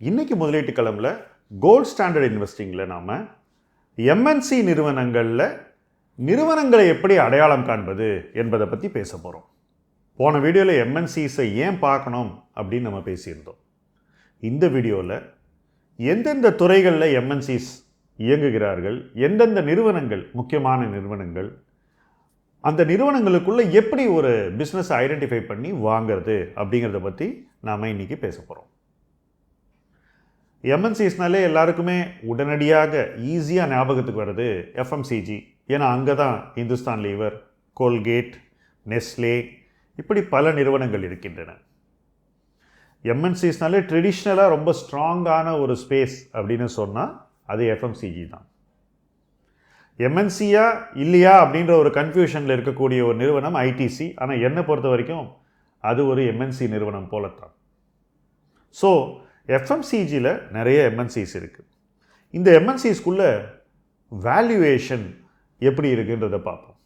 இன்றைக்கி முதலீட்டு களமில் gold standard இன்வெஸ்டிங்கில் நாம் எம்என்சி நிறுவனங்களில் நிறுவனங்களை எப்படி அடையாளம் காண்பது என்பதை பற்றி பேச போகிறோம் போன வீடியோவில் எம்என்சிஸை ஏன் பார்க்கணும் அப்படின்னு நம்ம பேசியிருந்தோம். இந்த வீடியோவில் எந்தெந்த துறைகளில் எம்என்சிஸ் இயங்குகிறார்கள் எந்தெந்த நிறுவனங்கள் முக்கியமான நிறுவனங்கள் அந்த நிறுவனங்களுக்குள்ளே எப்படி ஒரு பிஸ்னஸ் ஐடென்டிஃபை பண்ணி வாங்குறது அப்படிங்கிறத பற்றி நாம் இன்றைக்கி பேச போகிறோம் எம்என்சிஸ்னாலே எல்லாருக்குமே உடனடியாக ஈஸியாக ஞாபகத்துக்கு வர்றது எஃப்எம்சிஜி ஏன்னா அங்கே தான் இந்துஸ்தான் லீவர் கோல்கேட் நெஸ்லே இப்படி பல நிறுவனங்கள் இருக்கின்றன. எம்என்சிஸ்னாலே ட்ரெடிஷ்னலாக ரொம்ப ஸ்ட்ராங்கான ஒரு ஸ்பேஸ் அப்படின்னு சொன்னால் அது எஃப்எம்சிஜி தான். எம்என்சியா இல்லையா அப்படின்ற ஒரு கன்ஃபியூஷனில் இருக்கக்கூடிய ஒரு நிறுவனம் ஐடிசி ஆனால் என்னை பொறுத்த வரைக்கும் அது ஒரு எம்என்சி நிறுவனம் போலத்தான். ஸோ எஃப்எம்சிஜியில் நிறைய எம்என்சிஸ் இருக்குது இந்த எம்என்சிஸ்குள்ளே வேல்யூவேஷன் எப்படி இருக்குன்றதை பார்ப்போம்.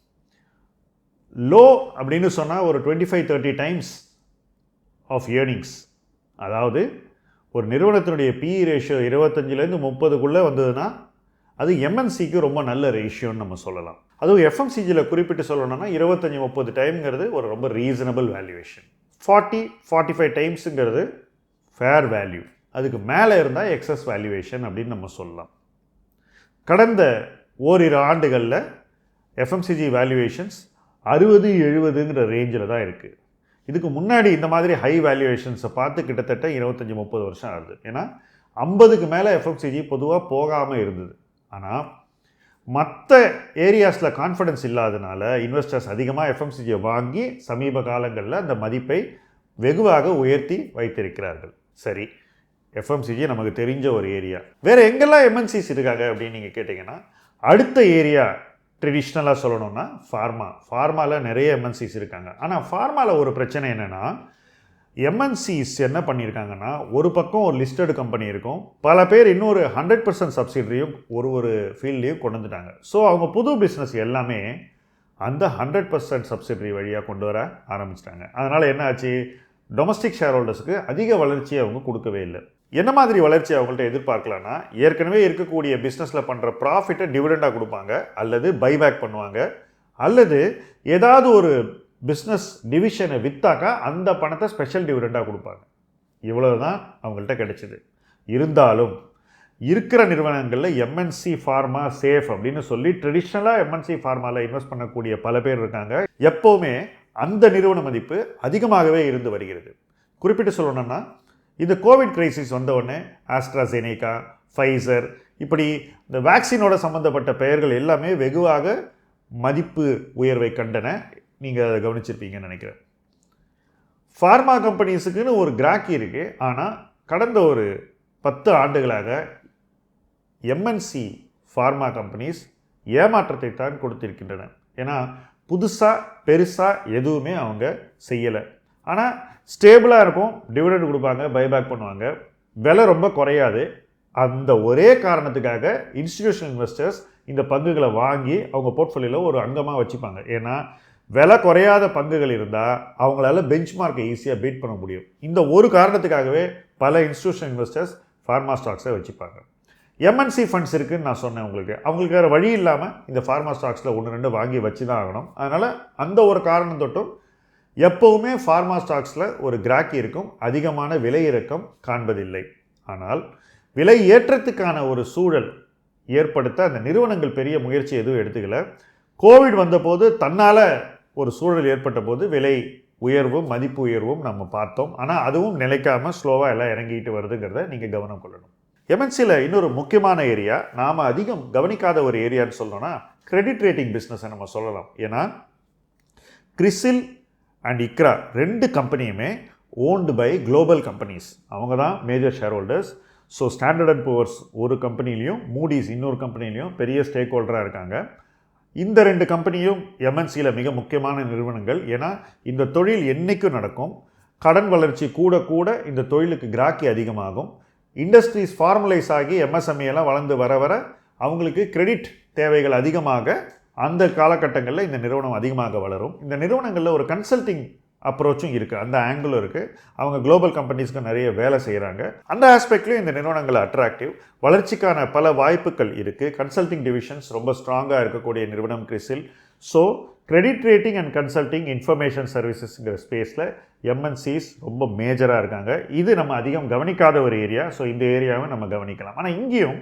லோ அப்படின்னு சொன்னால் ஒரு twenty five thirty times of earnings அதாவது ஒரு நிறுவனத்தினுடைய பிஇ ரேஷியோ இருபத்தஞ்சிலேருந்து முப்பதுக்குள்ளே வந்ததுன்னா அது எம்என்சிக்கு ரொம்ப நல்ல ரேஷியோன்னு நம்ம சொல்லலாம். அதுவும் எஃப்எம்சிஜியில் குறிப்பிட்டு சொல்லணும்னா இருபத்தஞ்சி முப்பது டைம்ங்கிறது ஒரு ரொம்ப reasonable valuation forty forty five டைம்ஸுங்கிறது fair value அதுக்கு மேலே இருந்தால் எக்ஸஸ் வேல்யூவேஷன் அப்படின்னு நம்ம சொல்லலாம். கடந்த ஓரிரு ஆண்டுகளில் எஃப்எம்சிஜி வேல்யூவேஷன்ஸ் அறுபது எழுபதுங்கிற ரேஞ்சில் தான் இருக்குது இதுக்கு முன்னாடி இந்த மாதிரி ஹை வேல்யூவேஷன்ஸை பார்த்து கிட்டத்தட்ட இருபத்தஞ்சி முப்பது வருஷம் ஆகுது. ஏன்னா ஐம்பதுக்கு மேலே எஃப்எம்சிஜி பொதுவாக போகாமல் இருந்தது. ஆனால் மற்ற ஏரியாஸில் கான்ஃபிடென்ஸ் இல்லாதனால இன்வெஸ்டர்ஸ் அதிகமாக எஃப்எம்சிஜியை வாங்கி சமீப காலங்களில் அந்த மதிப்பை வெகுவாக உயர்த்தி வைத்திருக்கிறார்கள். சரி. எஃப்எம்சிஜி நமக்கு தெரிஞ்ச ஒரு ஏரியா. வேறு எங்கெல்லாம் எம்என்சிஸ் இருக்காங்க அப்படின்னு நீங்கள் கேட்டிங்கன்னா அடுத்த ஏரியா ட்ரெடிஷ்னலாக சொல்லணும்னா ஃபார்மா ஃபார்மாவில் நிறைய எம்என்சிஸ் இருக்காங்க. ஆனால் ஃபார்மாவில் ஒரு பிரச்சனை என்னென்னா எம்என்சிஸ் என்ன பண்ணியிருக்காங்கன்னா ஒரு பக்கம் ஒரு லிஸ்டட் கம்பெனி இருக்கும். பல பேர் இன்னொரு ஹண்ட்ரட் பர்சன்ட் சப்சிடரியும் ஒரு ஒரு ஃபீல்ட்லேயும் கொண்டு வந்துட்டாங்க. ஸோ அவங்க புது பிஸ்னஸ் எல்லாமே அந்த ஹண்ட்ரட் பர்சன்ட் சப்சிடரி வழியாக கொண்டு வர ஆரம்பிச்சிட்டாங்க. அதனால் என்ன ஆச்சு? டொமஸ்டிக் ஷேர் ஹோல்டர்ஸுக்கு அதிக வளர்ச்சியை அவங்க கொடுக்கவே இல்லை. என்ன மாதிரி வளர்ச்சி அவங்கள்ட்ட எதிர்பார்க்கலான்னா ஏற்கனவே இருக்கக்கூடிய பிஸ்னஸில் பண்ணுற ப்ராஃபிட்டை டிவிடெண்டாக கொடுப்பாங்க அல்லது பைபேக் பண்ணுவாங்க அல்லது ஏதாவது ஒரு பிஸ்னஸ் டிவிஷனை விற்றாக்கா அந்த பணத்தை ஸ்பெஷல் டிவிடெண்டாக கொடுப்பாங்க. இவ்வளோ தான் அவங்கள்ட்ட கிடைச்சிது. இருந்தாலும் இருக்கிற நிறுவனங்களில் எம்என்சி ஃபார்மா சேஃப் அப்படின்னு சொல்லி ட்ரெடிஷ்னலாக எம்என்சி ஃபார்மாவில் இன்வெஸ்ட் பண்ணக்கூடிய பல பேர் இருக்காங்க. எப்போவுமே அந்த நிறுவன மதிப்பு அதிகமாகவே இருந்து வருகிறது. குறிப்பிட்டு சொல்லணும்னா இந்த கோவிட் கிரைசிஸ் வந்த உடனே ஆஸ்ட்ராசெனேகா ஃபைசர் இப்படி இந்த வேக்சினோட சம்மந்தப்பட்ட பெயர்கள் எல்லாமே வெகுவாக மதிப்பு உயர்வை கண்டன. நீங்கள் அதை கவனிச்சிருப்பீங்கன்னு நினைக்கிறேன். ஃபார்மா கம்பெனிஸுக்குன்னு ஒரு கிராக்கி இருக்குது ஆனால் கடந்த ஒரு பத்து ஆண்டுகளாக எம்என்சி ஃபார்மா கம்பெனிஸ் ஏமாற்றத்தை தான் கொடுத்திருக்கின்றன. ஏன்னா புதுசாக பெருசாக எதுவுமே அவங்க செய்யலை. ஆனால் ஸ்டேபிளாக இருக்கும். டிவிடெண்ட் கொடுப்பாங்க பைபேக் பண்ணுவாங்க. விலை ரொம்ப குறையாது. அந்த ஒரே காரணத்துக்காக இன்ஸ்டிடியூஷனல் இன்வெஸ்டர்ஸ் இந்த பங்குகளை வாங்கி அவங்க போர்ட்ஃபோலியோவில் ஒரு அங்கமாக வச்சுப்பாங்க. ஏன்னா விலை குறையாத பங்குகள் இருந்தால் அவங்களால பெஞ்ச் மார்க்கை ஈஸியாக பீட் பண்ண முடியும். இந்த ஒரு காரணத்துக்காகவே பல இன்ஸ்டியூஷனல் இன்வெஸ்டர்ஸ் ஃபார்மா ஸ்டாக்ஸை வச்சுப்பாங்க. எம்என்சி ஃபண்ட்ஸ் இருக்குதுன்னு நான் சொன்னேன் உங்களுக்கு. அவங்களுக்கு வேறு வழி இல்லாமல் இந்த ஃபார்மா ஸ்டாக்ஸில் ஒன்று ரெண்டு வாங்கி வச்சு தான் ஆகணும். அதனால் அந்த ஒரு காரணம் தொட்டும் எப்போவுமே ஃபார்மா ஸ்டாக்ஸில் ஒரு கிராக்கி இருக்கும். அதிகமான விலை இறக்கம் காண்பதில்லை. ஆனால் விலை ஏற்றத்துக்கான ஒரு சூழல் ஏற்படுத்த அந்த நிறுவனங்கள் பெரிய முயற்சி எதுவும் எடுத்துக்கல. கோவிட் வந்தபோது தன்னால் ஒரு சூழல் ஏற்பட்ட போது விலை உயர்வும் மதிப்பு உயர்வும் நம்ம பார்த்தோம். ஆனால் அதுவும் நிலைக்காமல் ஸ்லோவாக எல்லாம் இறங்கிட்டு வருதுங்கிறத நீங்கள் கவனம் கொள்ளணும். எம்என்சியில் இன்னொரு முக்கியமான ஏரியா நாம் அதிகம் கவனிக்காத ஒரு ஏரியான்னு சொல்லணும்னா கிரெடிட் ரேட்டிங் பிஸ்னஸை நம்ம சொல்லலாம். ஏன்னா கிறிஸில் அண்ட் இக்ரா ரெண்டு கம்பெனியுமே ஓன்டு பை குளோபல் கம்பெனிஸ் அவங்க தான் major share holders so Standard and Poor's ஒரு கம்பெனிலையும் மூடிஸ் இன்னொரு கம்பெனிலையும் பெரிய ஸ்டேக் ஹோல்டராக இருக்காங்க. இந்த ரெண்டு கம்பெனியும் எம்என்சியில் மிக முக்கியமான நிறுவனங்கள். ஏன்னா இந்த தொழில் என்றைக்கும் நடக்கும். கடன் வளர்ச்சி கூட கூட இந்த தொழிலுக்கு கிராக்கி அதிகமாகும். இண்டஸ்ட்ரீஸ் ஃபார்மலைஸ் ஆகி MSME எல்லாம் வளர்ந்து வர வர அவங்களுக்கு கிரெடிட் தேவைகள் அதிகமாக அந்த காலகட்டங்களில் இந்த நிறுவனம் அதிகமாக வளரும். இந்த நிறுவனங்களில் ஒரு கன்சல்டிங் அப்ரோச்சும் இருக்குது அந்த ஆங்கிளும் இருக்குது அவங்க குளோபல் கம்பெனிஸ்க்கு நிறைய வேலை செய்கிறாங்க அந்த ஆஸ்பெக்ட்லையும் இந்த நிறுவனங்கள் அட்ராக்டிவ் வளர்ச்சிக்கான பல வாய்ப்புகள் இருக்குது கன்சல்டிங் டிவிஷன்ஸ் ரொம்ப ஸ்ட்ராங்காக இருக்கக்கூடிய நிறுவனம் CRISIL. So credit rating and consulting information சர்வீசஸ்ங்கிற ஸ்பேஸில் எம்என்சிஸ் ரொம்ப மேஜராக இருக்காங்க. இது நம்ம அதிகம் கவனிக்காத ஒரு ஏரியா ஸோ இந்த ஏரியாவை நம்ம கவனிக்கலாம். ஆனால் இங்கேயும்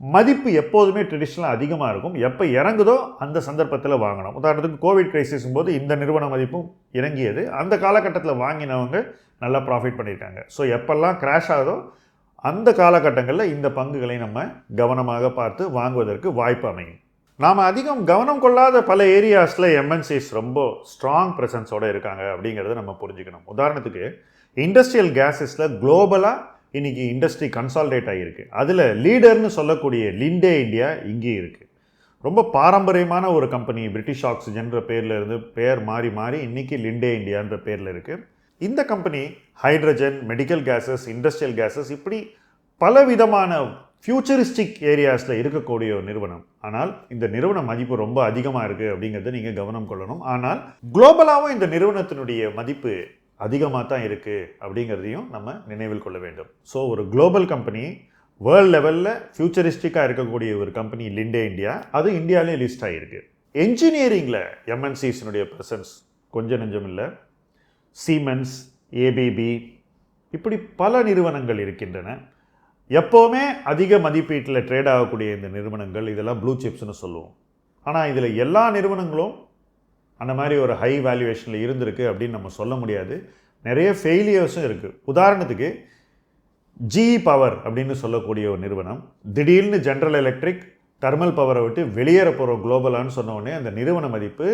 மதிப்பு எப்போதுமே ட்ரெடிஷ்னலாக அதிகமாக இருக்கும். எப்போ இறங்குதோ அந்த சந்தர்ப்பத்தில் வாங்கணும். உதாரணத்துக்கு கோவிட் கிரைசிஸ் போது இந்த நிறுவன மதிப்பும் இறங்கியது. அந்த காலகட்டத்தில் வாங்கினவங்க நல்லா ப்ராஃபிட் பண்ணியிருக்காங்க ஸோ எப்பெல்லாம் கிராஷ் ஆகுதோ அந்த காலகட்டங்களில் இந்த பங்குகளை நம்ம கவனமாக பார்த்து வாங்குவதற்கு வாய்ப்பு அமையும். நாம் அதிகம் கவனம் கொள்ளாத பல ஏரியாஸில் எம்என்சிஸ் ரொம்ப ஸ்ட்ராங் ப்ரெசன்ஸோடு இருக்காங்க அப்படிங்கிறத நம்ம புரிஞ்சுக்கணும். உதாரணத்துக்கு இண்டஸ்ட்ரியல் கேஸஸில் குளோபலாக இன்றைக்கி இண்டஸ்ட்ரி கன்சால்டேட் ஆகியிருக்கு அதில் லீடர்னு சொல்லக்கூடிய லிண்டே இந்தியா இங்கேயும் இருக்குது ரொம்ப பாரம்பரியமான ஒரு கம்பெனி பிரிட்டிஷ் ஆக்சிஜன்ற பேரில் இருந்து பேர் மாறி மாறி இன்றைக்கி லிண்டே இந்தியான்ற பேரில் இருக்குது இந்த company hydrogen medical gases industrial gases இப்படி பல விதமான ஃப்யூச்சரிஸ்டிக் ஏரியாஸில் இருக்கக்கூடிய ஒரு நிறுவனம். ஆனால் இந்த நிறுவன மதிப்பு ரொம்ப அதிகமாக இருக்குது அப்படிங்கிறத நீங்கள் கவனம் கொள்ளணும். ஆனால் குளோபலாகவும் இந்த நிறுவனத்தினுடைய மதிப்பு அதிகமாக தான் இருக்குது அப்படிங்கிறதையும் நம்ம நினைவில் கொள்ள வேண்டும். ஸோ ஒரு குளோபல் கம்பெனி வேர்ல்டு லெவலில் ஃப்யூச்சரிஸ்டிக்காக இருக்கக்கூடிய ஒரு கம்பெனி லிண்டே இந்தியா அது இந்தியாவிலே லிஸ்ட் ஆகிருக்கு என்ஜினியரிங்கில் எம்என்சிஸினுடைய ப்ரெசன்ஸ் கொஞ்சம் நெஞ்சம் இல்லை. சீமென்ஸ் ஏபிபி இப்படி பல நிறுவனங்கள் இருக்கின்றன. எப்போவுமே அதிக மதிப்பீட்டில் ட்ரேட் ஆகக்கூடிய இந்த நிறுவனங்கள் இதெல்லாம் ப்ளூ சிப்ஸ்னு சொல்லுவோம். ஆனால் இதில் எல்லா நிறுவனங்களும் அந்த மாதிரி ஒரு ஹை வேல்யூவேஷனில் இருந்திருக்கு அப்படின்னு நம்ம சொல்ல முடியாது. நிறைய ஃபெயிலியர்ஸும் இருக்குது உதாரணத்துக்கு ஜிஇ பவர் அப்படின்னு சொல்லக்கூடிய ஒரு நிறுவனம் திடீர்னு ஜென்ரல் எலக்ட்ரிக் தெர்மல் பவரை விட்டு வெளியேற போகிற குளோபலான்னு சொன்னோடனே அந்த நிறுவன மதிப்பு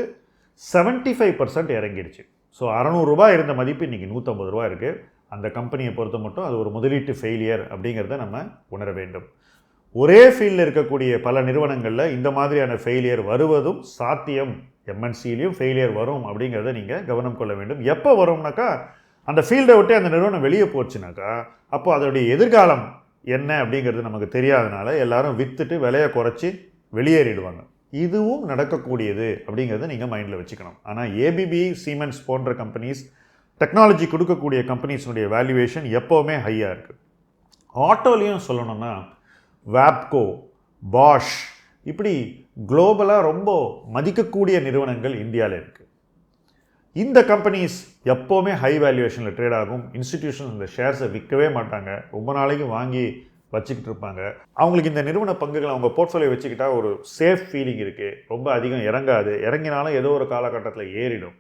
75% ஃபைவ் பர்சன்ட் இறங்கிடுச்சு ஸோ அறநூறுரூபா இருந்த மதிப்பு இன்றைக்கி நூற்றம்பது ரூபா இருக்குது அந்த கம்பெனியை பொறுத்த மட்டும் அது ஒரு முதலீட்டு ஃபெயிலியர் அப்படிங்கிறத நம்ம உணர வேண்டும். ஒரே ஃபீல்டில் இருக்கக்கூடிய பல நிறுவனங்களில் இந்த மாதிரியான ஃபெயிலியர் வருவதும் சாத்தியம். எம்என்சிலையும் ஃபெயிலியர் வரும் அப்படிங்கிறத நீங்கள் கவனம் கொள்ள வேண்டும். எப்போ வரும்னாக்கா அந்த ஃபீல்டை விட்டு அந்த நிறுவனம் வெளியே போச்சுனாக்கா அப்போ அதோடைய எதிர்காலம் என்ன அப்படிங்கிறது நமக்கு தெரியாதனால எல்லாரும் விற்றுட்டு விலையை குறைச்சி வெளியேறிடுவாங்க. இதுவும் நடக்கக்கூடியது அப்படிங்கிறத நீங்கள் மைண்டில் வச்சுக்கணும். ஆனால் ஏபிபி சீமென்ஸ் போன்ற கம்பெனிஸ் டெக்னாலஜி கொடுக்கக்கூடிய கம்பெனிஸினுடைய வேல்யூவேஷன் எப்போவுமே ஹையாக இருக்குது ஆட்டோலையும் சொல்லணும்னா வேப்கோ பாஷ் இப்படி குளோபலாக ரொம்ப மதிக்கக்கூடிய நிறுவனங்கள் இந்தியாவில் இருக்குது இந்த கம்பெனிஸ் எப்போவுமே ஹை வேல்யூவேஷனில் ட்ரேட் ஆகும். இன்ஸ்டிடியூஷன் இந்த ஷேர்ஸை விற்கவே மாட்டாங்க. ரொம்ப நாளைக்கு வாங்கி வச்சுக்கிட்டு இருப்பாங்க. அவங்களுக்கு இந்த நிறுவன பங்குகள் அவங்க போர்ட்ஃபோலியோ வச்சுக்கிட்டா ஒரு சேஃப் ஃபீலிங் இருக்குது ரொம்ப அதிகம் இறங்காது. இறங்கினாலும் ஏதோ ஒரு காலகட்டத்தில் ஏறிடும்.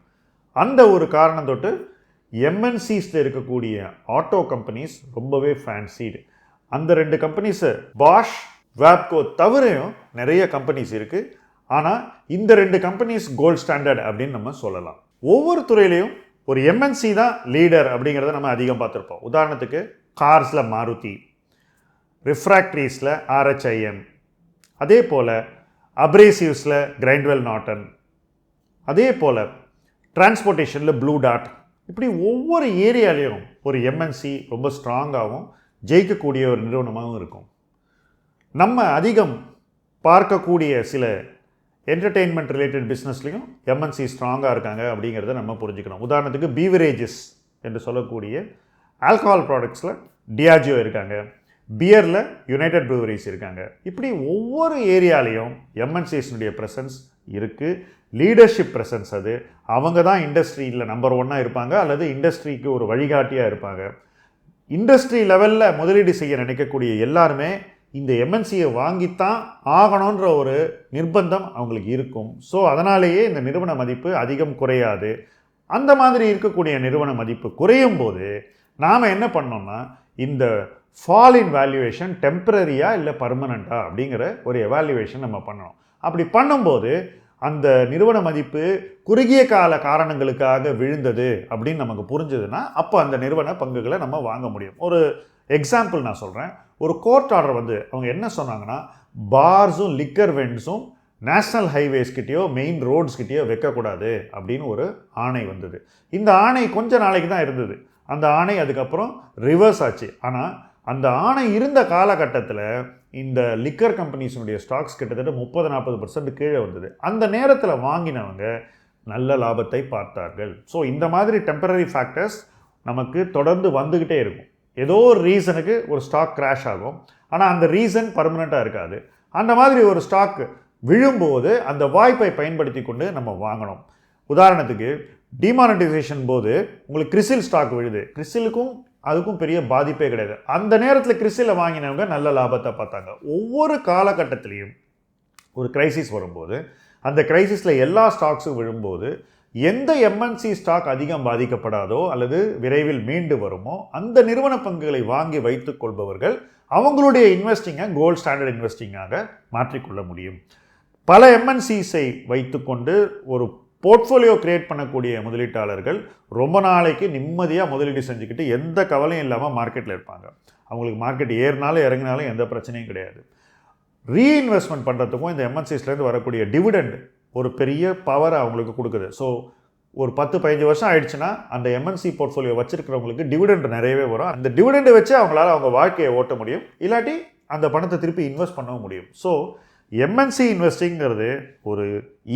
அந்த ஒரு காரணம் தொட்டு எம்என்சிஸில் இருக்கக்கூடிய ஆட்டோ கம்பெனிஸ் ரொம்பவே ஃபேன்சிடு அந்த ரெண்டு கம்பெனிஸு பாஷ் வேப்கோ தவிரையும் நிறைய கம்பெனிஸ் இருக்குது ஆனால் இந்த ரெண்டு கம்பெனிஸ் கோல்ட் ஸ்டாண்டர்ட் அப்படின்னு நம்ம சொல்லலாம். ஒவ்வொரு துறையிலையும் ஒரு எம்என்சி தான் லீடர் அப்படிங்கிறத நம்ம அதிகம் பார்த்துருப்போம். உதாரணத்துக்கு கார்ஸில் மாருதி ரிஃப்ராக்ட்ரிஸில் ஆர்ஹெச்ஐஎம் அதே போல் அப்ரேசிவ்ஸில் கிரைண்ட்வெல் நாட்டன் அதே போல் டிரான்ஸ்போர்ட்டேஷனில் ப்ளூ டாட் இப்படி ஒவ்வொரு ஏரியாலையும் ஒரு எம்என்சி ரொம்ப ஸ்ட்ராங்காகவும் ஜெயிக்கக்கூடிய ஒரு நிறுவனமாகவும் இருக்கும். நம்ம அதிகம் பார்க்கக்கூடிய சில என்டர்டெயின்மெண்ட் ரிலேட்டட் பிஸ்னஸ்லையும் எம்என்சி ஸ்ட்ராங்காக இருக்காங்க அப்படிங்கிறத நம்ம புரிஞ்சுக்கணும். உதாரணத்துக்கு பீவரேஜஸ் என்று சொல்லக்கூடிய ஆல்கஹால் ப்ராடக்ட்ஸில் டியாஜியோ இருக்காங்க. பியரில் யுனைடெட் ப்ரூவரிஸ் இருக்காங்க. இப்படி ஒவ்வொரு ஏரியாலையும் எம்என்சிஸ்னுடைய ப்ரெசன்ஸ் இருக்குது லீடர்ஷிப் ப்ரெசன்ஸ் அது. அவங்க தான் இண்டஸ்ட்ரியில் நம்பர் ஒன்னாக இருப்பாங்க அல்லது இண்டஸ்ட்ரிக்கு ஒரு வழிகாட்டியாக இருப்பாங்க. இண்டஸ்ட்ரி லெவலில் முதலீடு செய்ய நினைக்கக்கூடிய எல்லாருமே இந்த எம்என்சியை வாங்கித்தான் ஆகணுன்ற ஒரு நிர்பந்தம் அவங்களுக்கு இருக்கும். ஸோ அதனாலேயே இந்த நிறுவன மதிப்பு அதிகம் குறையாது. அந்த மாதிரி இருக்கக்கூடிய நிறுவன மதிப்பு குறையும் போது நாம் என்ன பண்ணோம்னா இந்த ஃபால் இன் வேல்யூவேஷன் டெம்பரரியா இல்லை பர்மனண்ட்டா அப்படிங்கிற ஒரு எவால்யூவேஷன் நம்ம பண்ணணும். அப்படி பண்ணும்போது அந்த நிறுவன மதிப்பு குறுகிய கால காரணங்களுக்காக விழுந்தது அப்படின்னு நமக்கு புரிஞ்சதுன்னா அப்போ அந்த நிறுவன பங்குகளை நம்ம வாங்க முடியும். ஒரு எக்ஸாம்பிள் நான் சொல்கிறேன் ஒரு கோர்ட் ஆர்டர் வந்து அவங்க என்ன சொன்னாங்கன்னா பார்ஸும் லிக்கர் வெண்ட்ஸும் நேஷ்னல் ஹைவேஸ்கிட்டேயோ மெயின் ரோட்ஸ்கிட்டேயோ வைக்கக்கூடாது அப்படின்னு ஒரு ஆணை வந்தது. இந்த ஆணை கொஞ்ச நாளைக்கு தான் இருந்தது. அந்த ஆணை அதுக்கப்புறம் ரிவர்ஸ் ஆச்சு. ஆனால் அந்த ஆணை இருந்த காலகட்டத்தில் இந்த லிக்கர் கம்பெனிஸினுடைய ஸ்டாக்ஸ் கிட்டத்தட்ட முப்பது நாற்பது பர்சன்ட் கீழே வந்தது. அந்த நேரத்தில் வாங்கினவங்க நல்ல லாபத்தை பார்த்தார்கள். ஸோ இந்த மாதிரி டெம்பரரி ஃபேக்டர்ஸ் நமக்கு தொடர்ந்து வந்துக்கிட்டே இருக்கும். ஏதோ ஒரு ரீசனுக்கு ஒரு ஸ்டாக் கிராஷ் ஆகும். ஆனால் அந்த ரீசன் பர்மனெண்ட்டாக இருக்காது. அந்த மாதிரி ஒரு ஸ்டாக் விழும்போது அந்த வாய்ப்பை பயன்படுத்தி கொண்டு நம்ம வாங்கணும். உதாரணத்துக்கு டிமானடைசேஷன் போது உங்களுக்கு கிறிசில் ஸ்டாக் விழுது. கிறிசிலுக்கும் அதுக்கும் பெரிய பாதிப்பே கிடையாது. அந்த நேரத்தில் கிறிசில வாங்கினவங்க நல்ல லாபத்தை பார்த்தாங்க. ஒவ்வொரு காலகட்டத்திலையும் ஒரு கிரைசிஸ் வரும்போது அந்த கிரைசிஸில் எல்லா ஸ்டாக்ஸும் விழும்போது எந்த எம்என்சி ஸ்டாக் அதிகம் பாதிக்கப்படாதோ அல்லது விரைவில் மீண்டு வருமோ அந்த நிறுவன பங்குகளை வாங்கி வைத்துக் கொள்பவர்கள் அவங்களுடைய இன்வெஸ்டிங்கை கோல்ட் ஸ்டாண்டர்ட் இன்வெஸ்டிங்காக மாற்றிக்கொள்ள முடியும். பல எம்என்சிஸை வைத்துக்கொண்டு ஒரு போர்ட்ஃபோலியோ கிரியேட் பண்ணக்கூடிய முதலீட்டாளர்கள் ரொம்ப நாளைக்கு நிம்மதியாக முதலீடு செஞ்சுக்கிட்டு எந்த கவலையும் இல்லாமல் மார்க்கெட்டில் இருப்பாங்க. அவங்களுக்கு மார்க்கெட் ஏறினாலும் இறங்கினாலும் எந்த பிரச்சனையும் கிடையாது. ரீஇன்வெஸ்ட்மெண்ட் பண்ணுறதுக்கும் இந்த எம்என்சிஸ்லேருந்து வரக்கூடிய டிவிடெண்ட் ஒரு பெரிய பவரை அவங்களுக்கு கொடுக்குது. ஸோ ஒரு பத்து பதினஞ்சு வருஷம் ஆயிடுச்சுன்னா அந்த எம்என்சி போர்ட்ஃபோலியோ வச்சிருக்கிறவங்களுக்கு டிவிடெண்ட் நிறையவே வரும். அந்த டிவிடெண்டை வச்சு அவங்களால அவங்க வாழ்க்கையை ஓட்ட முடியும். இல்லாட்டி அந்த பணத்தை திருப்பி இன்வெஸ்ட் பண்ணவும் முடியும். ஸோ எம்என்சி இன்வெஸ்டிங்கிறது ஒரு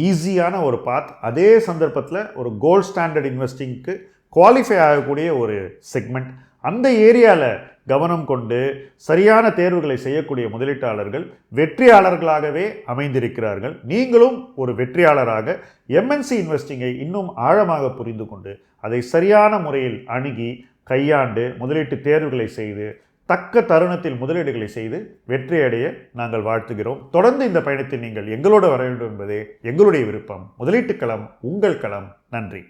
ஈஸியான ஒரு பாத் அதே சந்தர்ப்பத்தில் ஒரு கோல்ட் ஸ்டாண்டர்ட் இன்வெஸ்டிங்க்கு குவாலிஃபை ஆகக்கூடிய ஒரு செக்மெண்ட் அந்த ஏரியாவில் கவனம் கொண்டு சரியான தேர்வுகளை செய்யக்கூடிய முதலீட்டாளர்கள் வெற்றியாளர்களாகவே அமைந்திருக்கிறார்கள். நீங்களும் ஒரு வெற்றியாளராக எம்என்சி இன்வெஸ்டிங்கை இன்னும் ஆழமாக புரிந்து கொண்டு அதை சரியான முறையில் அணுகி கையாண்டு முதலீட்டு தேர்வுகளை செய்து தக்க தருணத்தில் முதலீடுகளை செய்து வெற்றியடைய நாங்கள் வாழ்த்துகிறோம். தொடர்ந்து இந்த பயணத்தில் நீங்கள் எங்களோடு வர வேண்டும் என்பதே எங்களுடைய விருப்பம். முதலீட்டுக்களம் உங்கள் களம். நன்றி.